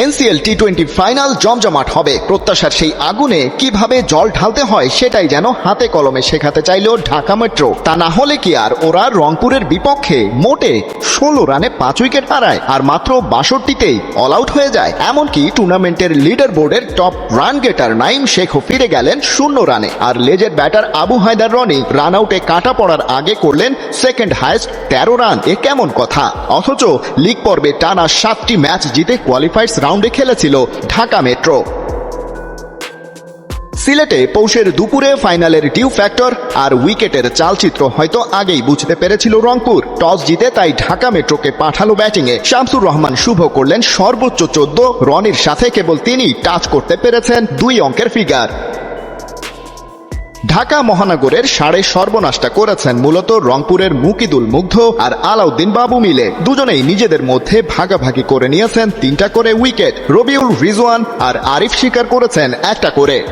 NCL T twenty final জমজমাট হবে। প্রত্যাশার সেই আগুনে কীভাবে জল ঢালতে হয় সেটাই যেন হাতে কলমে শেখাতে চাইলেও ঢাকা মেট্রো। তা না হলে কি আর ওরা রংপুরের বিপক্ষে মোটে ষোলো রানে পাঁচ উইকেট হারায় আর মাত্র বাষট্টিতেই অল আউট হয়ে যায়। এমনকি টুর্নামেন্টের লিডার বোর্ডের টপ রান গেটার নাইম শেখও ফিরে গেলেন শূন্য রানে। আর লেজের ব্যাটার আবু হায়দার রনি রান আউটে কাটা পড়ার আগে করলেন সেকেন্ড হাইস্ট তেরো রান। এ কেমন কথা? অথচ লিগ পর্বে টানা সাতটি ম্যাচ জিতে কোয়ালিফায়ার্স রাউন্ডে খেলেছিল ঢাকা মেট্রো। সিলেটে পৌষের দুপুরে ফাইনালের ডিউ ফ্যাক্টর আর উইকেটের চালচিত্র হয়তো আগেই বুঝতে পেরেছিল রংপুর। টস জিতে তাই ঢাকা মেট্রোকে পাঠালো ব্যাটিংয়ে। শামসুর রহমান শুভ করলেন সর্বোচ্চ চোদ্দ, রনির সাথে কেবল তিনি টাচ করতে পেরেছেন দুই অঙ্কের ফিগার। ঢাকা মহানগরের সাড়ে সর্বনাশটা করেছেন মূলত রংপুরের মুকিদুল মুগ্ধ আর আলাউদ্দিন বাবু মিলে। দুজনেই নিজেদের মধ্যে ভাগাভাগি করে নিয়েছেন তিনটা করে উইকেট। রবিউল রিজওয়ান আর আরিফ শিকার করেছেন একটা করে।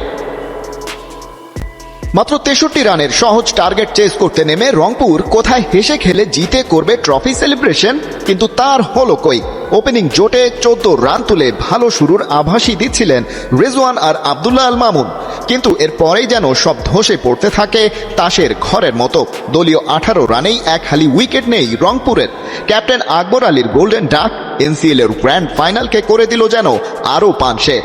মাত্র তেষট্টি রানের সহজ টার্গেট চেস করতে নেমে রংপুর কোথায় হেসে খেলে জিতে করবে ট্রফি সেলিব্রেশন? কিন্তু তার হলো কই? ওপেনিং জোটে চোদ্দ রান তুলে ভালো শুরুর আভাসই দিচ্ছিলেন রেজওয়ান আর আবদুল্লাহ আল মামুন। কিন্তু এর পরেই যেন সব ধসে পড়তে থাকে তাসের ঘরের মতো। দলীয় আঠারো রানেই এক হালি উইকেট নেই রংপুরের। ক্যাপ্টেন আকবর আলীর গোল্ডেন ডাক এনসিএল এর গ্র্যান্ড ফাইনালকে করে দিল যেন আরও পানসে।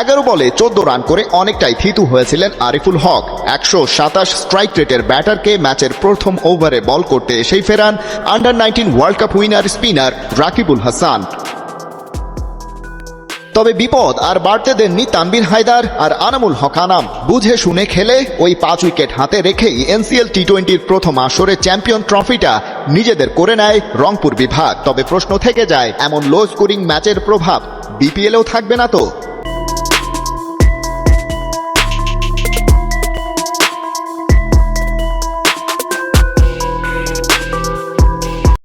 এগারো বলে চোদ্দ রান করে অনেকটাই থিতু হয়েছিলেন আরিফুল হক। একশো সাতাশ স্ট্রাইক রেটের ব্যাটারকে ম্যাচের প্রথম ওভারে বল করতে এসেই ফেরান under nineteen world cup winner spinner Rakibul Hasan. তবে বিপদ আর বাড়তে দেননি তানবির হায়দার আর আনামুল হকানাম বুঝে শুনে খেলে ওই পাঁচ উইকেট হাতে রেখেই এনসিএল টি টোয়েন্টির প্রথম আসরে চ্যাম্পিয়ন ট্রফিটা নিজেদের করে নেয় রংপুর বিভাগ। তবে প্রশ্ন থেকে যায়, এমন লো স্কোরিং ম্যাচের প্রভাব বিপিএলেও থাকবে না তো?